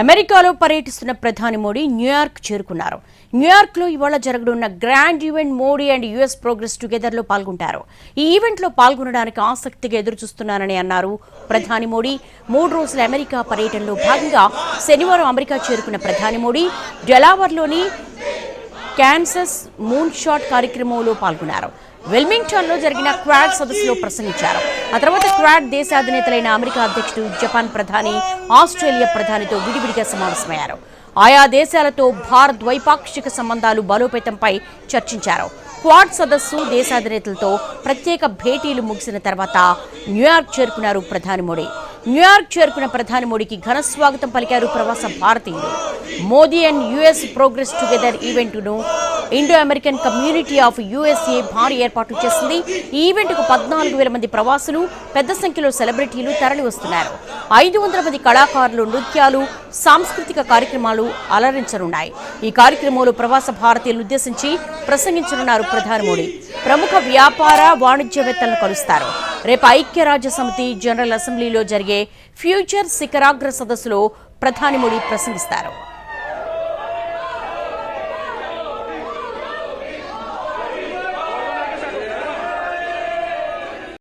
అమెరికాలో పర్యటిస్తున్న ప్రధాని మోడీ న్యూయార్క్ చేరుకున్నారు. న్యూయార్క్లో ఇవాళ జరగనున్న grand event Modi and US progress టుగెదర్లో పాల్గొంటారు. ఈ ఈవెంట్లో పాల్గొనడానికి ఆసక్తిగా ఎదురుచూస్తున్నానని అన్నారు ప్రధాని మోడీ. మూడు రోజుల అమెరికా పర్యటనలో భాగంగా శనివారం అమెరికా చేరుకున్న ప్రధాని మోడీ. డెలావర్లోని క్యాన్సస్ మూన్ షాట్ కార్యక్రమంలో పాల్గొన్నారు. వెల్మింగ్టన్లో జరిగిన క్వాడ్ సదస్సులో ప్రసంగించారు. ఆ తర్వాత క్వాడ్ దేశాధినేతలైన అమెరికా అధ్యక్షుడు జపాన్ ప్రధాని ఆస్ట్రేలియా ప్రధానితో విడివిడిగా సమావేశమయ్యారు. ఆయా దేశాలతో భారత్ ద్వైపాక్షిక సంబంధాలు బలోపేతంపై చర్చించారు. క్వాడ్ సదస్సు దేశాధినేతలతో ప్రత్యేక భేటీలు ముగిసిన తర్వాత న్యూయార్క్ చేరుకున్నారు ప్రధాని మోడీ. న్యూయార్క్ చేరుకున్న ప్రధాని మోడీకి ఘన స్వాగతం పలికారు ప్రవాస భారతీయులు. Modi and US progress together ఈవెంట్ను Indo American community of USA భారీ ఏర్పాట్లు చేసింది. ఈ ఈవెంట్కు పద్నాలుగు వేల మంది ప్రవాసులు పెద్ద సంఖ్యలో సెలబ్రిటీలు తరలి వస్తున్నారు ఐదు వందల మంది కళాకారులు నృత్యాలు సాంస్కృతిక కార్యక్రమాలు అలరించనున్నాయి. ఈ కార్యక్రమంలో ప్రవాస భారతీయులను ఉద్దేశించి ప్రసంగించనున్నారు ప్రధాని మోడీ. ప్రముఖ వ్యాపార వాణిజ్యవేత్తలను కలుస్తారు. రేపు ఐక్యరాజ్య సమితి జనరల్ అసెంబ్లీలో జరిగే ఫ్యూచర్ శిఖరాగ్ర సదస్సులో ప్రధాని మోడీ ప్రసంగిస్తారు.